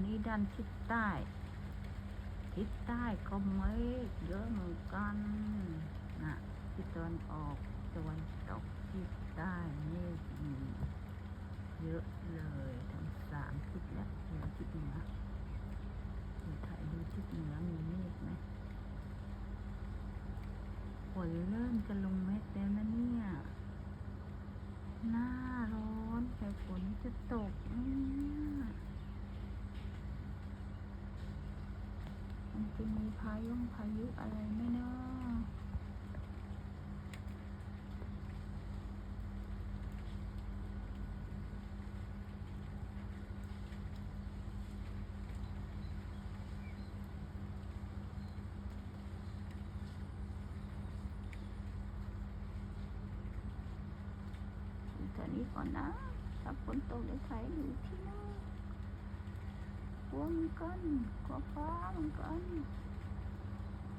นนี้ด้านทิศใต้ ทิศใต้ก็เมฆเยอะเหมือนกันนะทิศตะวันออกตะวันตกทิศใต้เมฆมีเยอะเลยทั้งสามทิศและเหนือทิศเหนือถ่ายดูทิศเหนือมีเมฆไหมฝนเริ่มจะลงเม็ดแล้วนะเนี่ยหน้าร้อนแต่ฝนจะตกไหมเนี่ย มันจะมีพายุพายุอะไรไหมเนาะดูแถวนี้ก่อนนะถ้าฝนตกเดี๋ยวถ่ายดูที่ กลัวเหมือนกันกลัวฟ้าเหมือนกัน